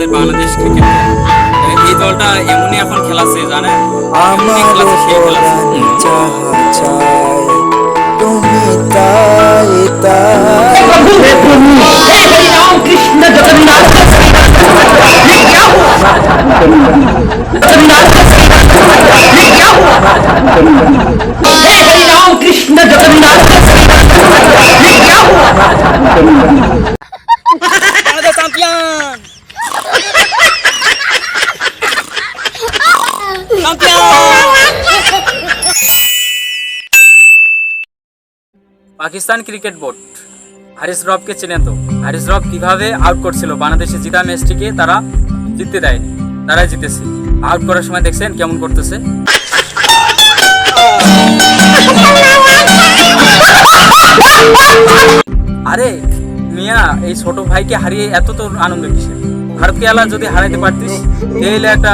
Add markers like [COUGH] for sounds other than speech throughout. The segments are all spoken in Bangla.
আমাদের বাংলাদেশ ক্রিকেট এই দলটা এমনই এখন খেলাছে জানেন? খেলাছে সেই খেলাচ্ছে পাকিস্তান ক্রিকেট বোর্ড। হারিস রবকে চেনেন তো। হারিস রব কীভাবে আউট করছিল? বাংলাদেশে জিতা ম্যাচটিকে তারা জিততে দেয়নি। তারা জিতেছে। আউট করার সময় দেখছেন কেমন করতেছে। আরে, মিয়া, এই ছোট ভাইকে হারিয়ে এত তোর আনন্দ কিসে ভারতকে আলা যদি হারাইতে পারতিস, তাহলে একটা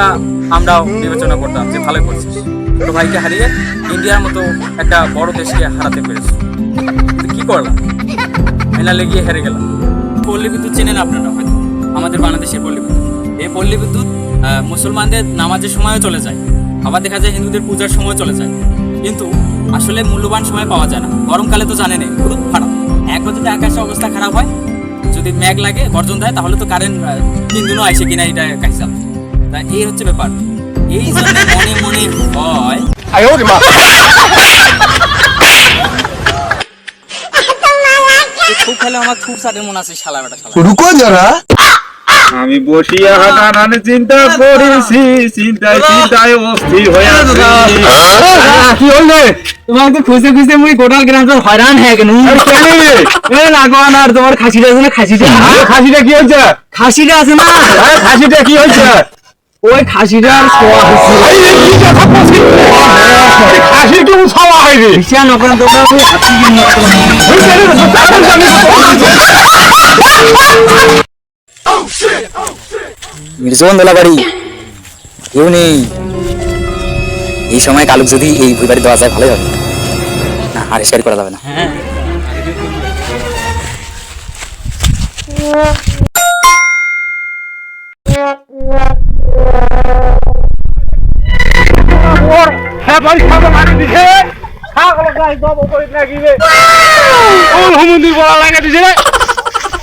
আমরাও বিবেচনা করতাম যে ভালো করছিস। ছোট ভাইকে হারিয়ে ইন্ডিয়ার মতো একটা বড় দেশকে হারাতে পেরেছ কি করলাম? ফাইনালে গিয়ে হেরে গেলাম। পল্লী বিদ্যুৎ চেনেন আপনারা হয়তো। আমাদের বাংলাদেশের পল্লী বিদ্যুৎ। এই পল্লী বিদ্যুৎ মুসলমানদের নামাজের সময়ও চলে যায়। আবার দেখা যায় হিন্দুদের পূজার সময় চলে যায়। কিন্তু আসলে মূল্যবান সময় পাওয়া যায় না। গরমকালে তো জানেনই খুব খারাপ একবার যদি আকাশের অবস্থা খারাপ হয় যদি মেঘ লাগে গর্জন দেয় তাহলে তো কারেন্ট তিন দিনও আইসে কিনা এটা কাইসাল তা এই হচ্ছে ব্যাপার। এই জন্য মনে মনে হয় খুব খেলে আমার খুব সাথে মনে আছে শালা বেটা শালা। রুকো যারা। আমি বসিয়া চিন্তা করেছি চিন্তায় চিন্তায় অস্থির হয়ে আছি। কি হলে তোমাকে খুঁজতে খুঁজতে মুই গোটাল গ্রাম হয়রান হয়ে এ লাগোয়ান আর তোমার খাসিটা আছে না? খাসিটা? খাসিটা কি হচ্ছে খাসিটা আছে না? আরে খাসিটা কি হচ্ছে ওই খাসিটার ছোঁয়া হয়েছে। খাসি কি খাওয়া হয়নি? নকরেন তোমরা ওই হাতি মির্জন দোলাবাড়ি। কেউ নেই। এই সময় কালুক যদি এই ভুই বাড়ি দেওয়া যায় ভালোই হবে। আর শেয়ার করা যাবে না হ্যাঁ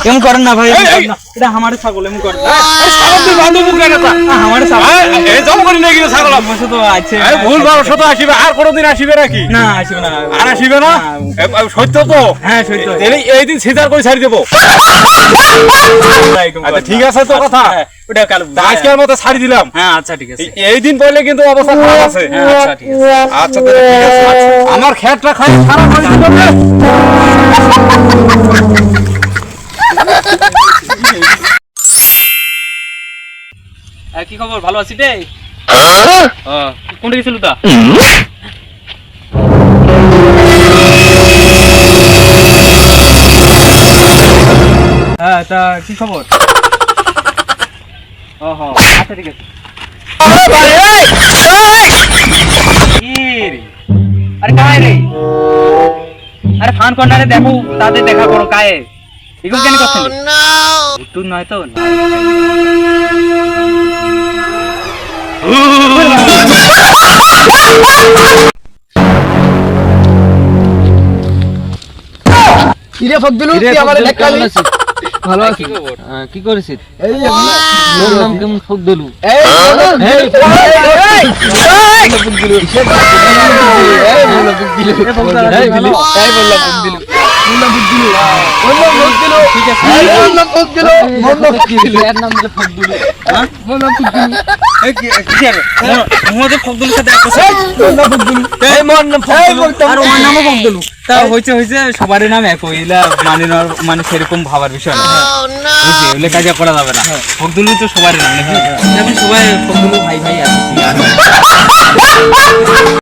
এমন করেন না ভাই। না। এটা আমার ছাগল এমন করেন ছাগল তুই বান্ধব মুখে না আমার ছাগল। এই জব করে নাকি রে ছাগল। বসে তো আছে। এই ভুল ভালো শত আসিবে। আর কোনোদিন আসিবে নাকি? না আসবে না। আর আসিবে না? সত্য তো? হ্যাঁ সত্য। তাহলে এই দিন সিজার করে ছাড়ি দেবো। আচ্ছা ঠিক আছে তো কথা? হ্যাঁ, ওটা কাল আজকের মতো ছাড়ি দিলাম। হ্যাঁ আচ্ছা ঠিক আছে। এই- দিন পড়লে কিন্তু অবস্থা খারাপ আছে। হ্যাঁ আচ্ছা ঠিক আছে। আচ্ছা আমার খেতটা খাই খারাপ হয়ে দিল খবর ভালো আছি রে? কোনটা গেছিল তা? হ্যাঁ তা কি খবর? ও হো আচ্ছা ঠিক আছে? আরে কায় রে? আরে ফান কর্নারে দেখো তাদের দেখা করো কায়ে। এগুলো কেন করছেন? নয় তো? কিরে ফকদুলু তুই আমারে লেখালি ভালো আছি কি করেছিস এই নাম কেমন ফকদুলু ফকদুলু ফকদুলু হ্যাঁ ফকদুলু ফকদুলু সবারই নাম এক মানে মানে সেরকম ভাবার বিষয় না। বুঝলি? ওগুলো কাজে করা যাবে না। ফখরুল তো সবারই নাম নাকি? সবাই ফখরুল ভাই ভাই আছে [LAUGHS]